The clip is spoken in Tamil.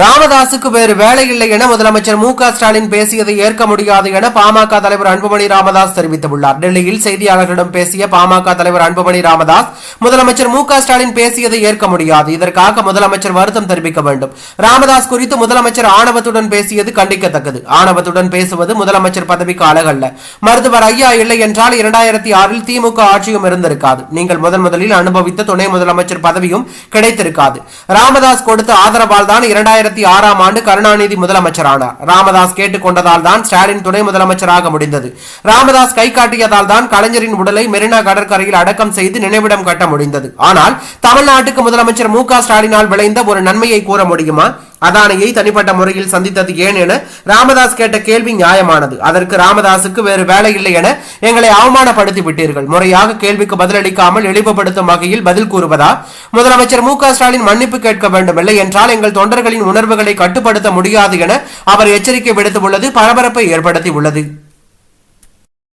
ராமதாசுக்கு வேறு வேலை இல்லை என முதலமைச்சர் மு க ஸ்டாலின் பேசியதை ஏற்க முடியாது என பாமக தலைவர் அன்புமணி ராமதாஸ் தெரிவித்துள்ளார். டெல்லியில் செய்தியாளர்களிடம் பேசிய பாமக தலைவர் அன்புமணி ராமதாஸ் முதலமைச்சர் மு க ஸ்டாலின் பேசியதை ஏற்க முடியாது. இதற்காக முதலமைச்சர் வருத்தம் தெரிவிக்க வேண்டும். ராமதாஸ் குறித்து முதலமைச்சர் ஆணவத்துடன் பேசியது கண்டிக்கத்தக்கது. ஆணவத்துடன் பேசுவது முதலமைச்சர் பதவிக்கு அழகல்ல. மருத்துவர் ஐயா இல்லை என்றால் இரண்டாயிரத்தி ஆறில் திமுக ஆட்சியும் இருந்திருக்காது. நீங்கள் முதன் முதலில் அனுபவித்த துணை முதலமைச்சர் பதவியும் கிடைத்திருக்காது. ராமதாஸ் கொடுத்த ஆதரவால் தான் இரண்டாயிரத்தி ஆறாம் ஆண்டு கருணாநிதி முதலமைச்சரானார். ராமதாஸ் கேட்டுக்கொண்டதால் தான் ஸ்டாலின் துணை முதலமைச்சராக முடிந்தது. ராமதாஸ் கை காட்டியதால் தான் கலைஞரின் உடலை மெரினா கடற்கரையில் அடக்கம் செய்து நினைவிடம் கட்ட முடிந்தது. ஆனால் தமிழ்நாட்டுக்கு முதலமைச்சர் மு க ஸ்டாலினால் விளைந்த ஒரு நன்மையை கூற முடியுமா? அதானியை தனிப்பட்ட முறையில் சந்தித்தது ஏன் என ராமதாஸ் கேட்ட கேள்வி நியாயமானது. அதற்கு ராமதாசுக்கு வேறு வேலை இல்லை என எங்களை அவமானப்படுத்தி விட்டீர்கள். முறையாக கேள்விக்கு பதிலளிக்காமல் இழிவுபடுத்தும் வகையில் பதில் கூறுவதா? முதலமைச்சர் மு க ஸ்டாலின் மன்னிப்பு கேட்க வேண்டும் இல்லை என்றால் எங்கள் தொண்டர்களின் உணர்வுகளை கட்டுப்படுத்த முடியாது என அவர் எச்சரிக்கை விடுத்துள்ளது பரபரப்பை ஏற்படுத்தி உள்ளது